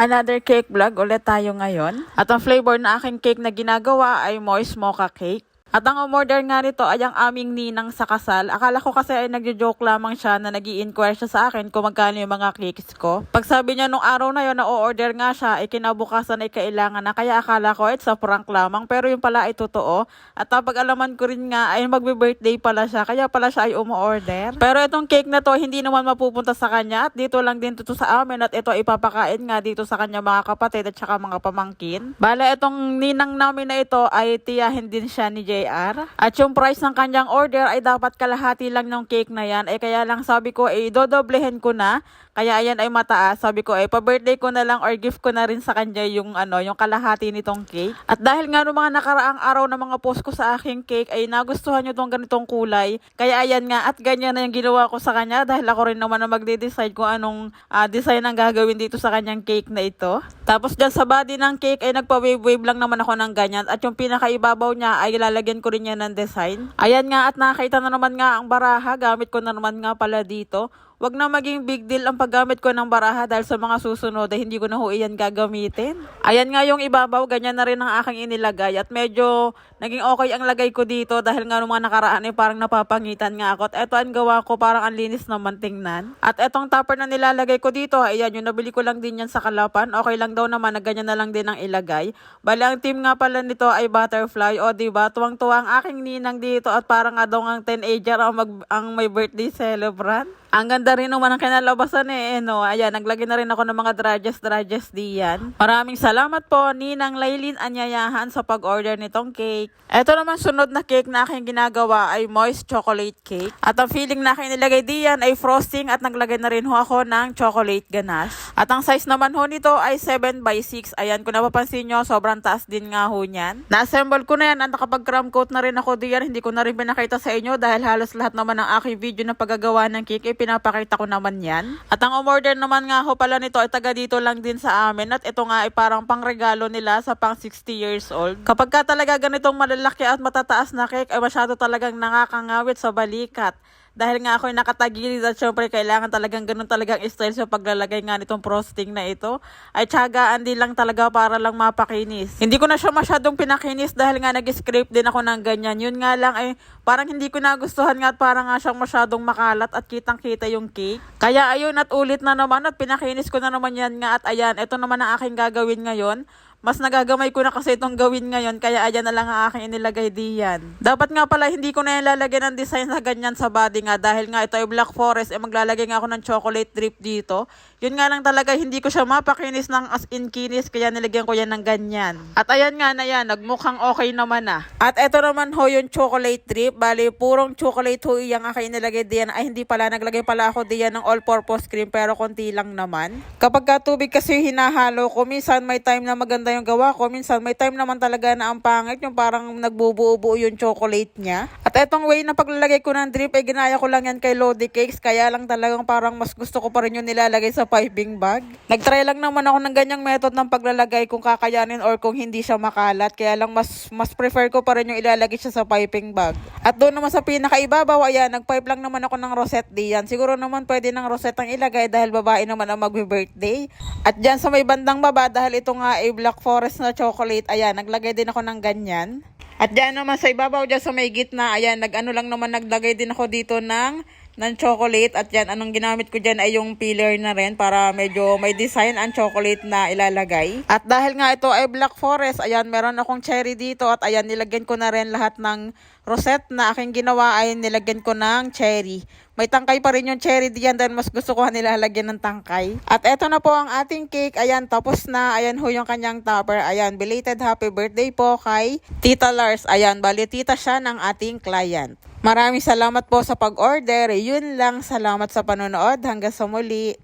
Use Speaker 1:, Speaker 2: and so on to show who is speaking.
Speaker 1: Another cake vlog ulit tayo ngayon. At ang flavor na aking cake na ginagawa ay moist mocha cake. At ang umorder nga nito ay ang aming ninang sa kasal. Akala ko kasi ay nagjo-joke lamang siya na nag inquire siya sa akin kung magkano yung mga cakes ko. Pag sabi niya nung araw na yon na o-order nga siya, ay kinabukasan ay kailangan na. Kaya akala ko it's a prank lamang. Pero yung pala ay totoo. At pag alaman ko rin nga ay magbe-birthday pala siya. Kaya pala siya ay umu-order. Pero itong cake na to hindi naman mapupunta sa kanya. At dito lang din to sa amin. At ito ipapakain nga dito sa kanya mga kapatid at saka mga pamangkin. Bale, itong ninang namin na ito ay tiyahin din siya ni JR. At yung price ng kanyang order ay dapat kalahati lang ng cake na yan. Eh kaya lang sabi ko, eh dodoblehin ko na. Kaya ayan ay mataas. Sabi ko, eh pa-birthday ko na lang or gift ko na rin sa kanya yung ano, yung kalahati nitong cake. At dahil nga noong mga nakaraang araw na mga post ko sa aking cake ay nagustuhan nyo tong ganitong kulay. Kaya ayan nga at ganyan na yung ginawa ko sa kanya dahil ako rin naman na magde-decide kung anong ah, design ang gagawin dito sa kanyang cake na ito. Tapos dyan sa body ng cake ay nagpa-wave-wave lang naman ako ng ganyan. At yung pinakaibabaw niya ay lalagyan ko rin niya ng design. Ayan nga at nakita na naman nga ang baraha. Gamit ko na naman nga pala dito. Wag na maging big deal ang paggamit ko ng baraha dahil sa mga susunod ay hindi ko na ho iyan gagamitin. Ayan nga yung ibabaw, ganyan na rin ang aking inilagay at medyo naging okay ang lagay ko dito dahil nga nung mga nakaraan ay parang napapangitan nga ako. At eto ang gawa ko parang ang linis naman tingnan. At etong topper na nilalagay ko dito, ayan yung nabili ko lang din yan sa Kalapan. Okay lang daw naman na ganyan na lang din ang ilagay. Bali ang team nga pala nito ay butterfly. O diba, tuwang-tuwa ang aking ninang dito at parang nga daw ang teenager ang, mag, ang may birthday celebrant. Ang ganda rin naman ang kinalabasan eh, eh no. Ayan, naglagay na rin ako ng mga drages-drages diyan. Maraming salamat po, Ninang Laylin Anyayahan sa pag-order nitong cake. Ito naman sunod na cake na aking ginagawa ay moist chocolate cake. At ang feeling na aking nilagay diyan ay frosting at naglagay na rin ho ako ng chocolate ganache. At ang size naman ho nito ay 7 by 6 Ayan, kung napapansin nyo, sobrang taas din nga ho niyan. Na-assemble ko na yan at nakapag-cram coat na rin ako diyan. Hindi ko na rin pinakita sa inyo dahil halos lahat naman ng aking video na paggagawa ng cake pinapakita ko naman yan. At ang umorder naman nga ho pala nito ay taga dito lang din sa amin. At ito nga ay parang pangregalo nila sa pang 60 years old. Kapag ka talaga ganitong malalaki at matataas na cake ay masyado talagang nakakangawit sa balikat. Dahil nga ako'y nakatagilid at syempre kailangan talagang ganun talagang style sa paglalagay nga nitong frosting na ito. Ay tsagaan din lang talaga para lang mapakinis. Hindi ko na siya masyadong pinakinis dahil nga nag-scrape din ako ng ganyan. Yun nga lang ay parang hindi ko nagustuhan nga at parang nga siyang masyadong makalat at kitang kita yung cake. Kaya ayun at ulit na naman at pinakinis ko na naman yan nga at ayan, ito naman ang aking gagawin ngayon. Mas nagagamay ko na kasi itong gawin ngayon, kaya ayan na lang ang aking inilagay diyan. Dapat nga pala hindi ko na yung lalagyan ng design sa ganyan sa body nga dahil nga ito ay black forest, eh maglalagay nga ako ng chocolate drip dito. Yun nga lang talaga, hindi ko siya mapakinis ng as in kinis, kaya nilagyan ko yan ng ganyan. At ayan nga na yan, nagmukhang okay naman na. At ito naman ho yung chocolate drip, bali purong chocolate ho yung aking inilagay diyan. Ay hindi pala, naglagay pala ako diyan ng all-purpose cream pero konti lang naman. Kapag ka tubig kasi hinahalo ko, minsan may time na maganda yung gawa ko, minsan may time naman talaga na ang pangit, yung parang nagbubuo-buo yung chocolate niya. Etong way na paglalagay ko ng drip, eh ginaya ko lang yan kay Lodi Cakes, kaya lang talagang parang mas gusto ko pa rin yung nilalagay sa piping bag. Nagtry lang naman ako ng ganyang method ng paglalagay kung kakayanin or kung hindi siya makalat, kaya lang mas mas prefer ko pa rin yung ilalagay siya sa piping bag. At doon naman sa pinakaibabaw, ayan, nagpipe lang naman ako ng rosette diyan. Siguro naman pwede ng rosette ang ilagay dahil babae naman ang magbe-birthday. At dyan sa may bandang baba, dahil ito nga ay black forest na chocolate, ayan, naglagay din ako ng ganyan. At dyan naman sa ibabaw, dyan sa may gitna, ayan, nag-ano lang naman, naglagay din ako dito ng, ng chocolate. At yan, anong ginamit ko dyan ay yung pillar na rin para medyo may design ang chocolate na ilalagay. At dahil nga ito ay black forest, ayan, meron akong cherry dito. At ayan, nilagyan ko na rin lahat ng rosette na aking ginawa ay nilagyan ko ng cherry. May tangkay pa rin yung cherry diyan dahil mas gusto ko nilalagyan ng tangkay. At eto na po ang ating cake. Ayan, tapos na. Ayan ho yung kanyang topper. Ayan, belated happy birthday po kay Tita Lars. Ayan, bali tita siya ng ating client. Maraming salamat po sa pag-order. Yun lang, salamat sa panonood. Hanggang sa muli.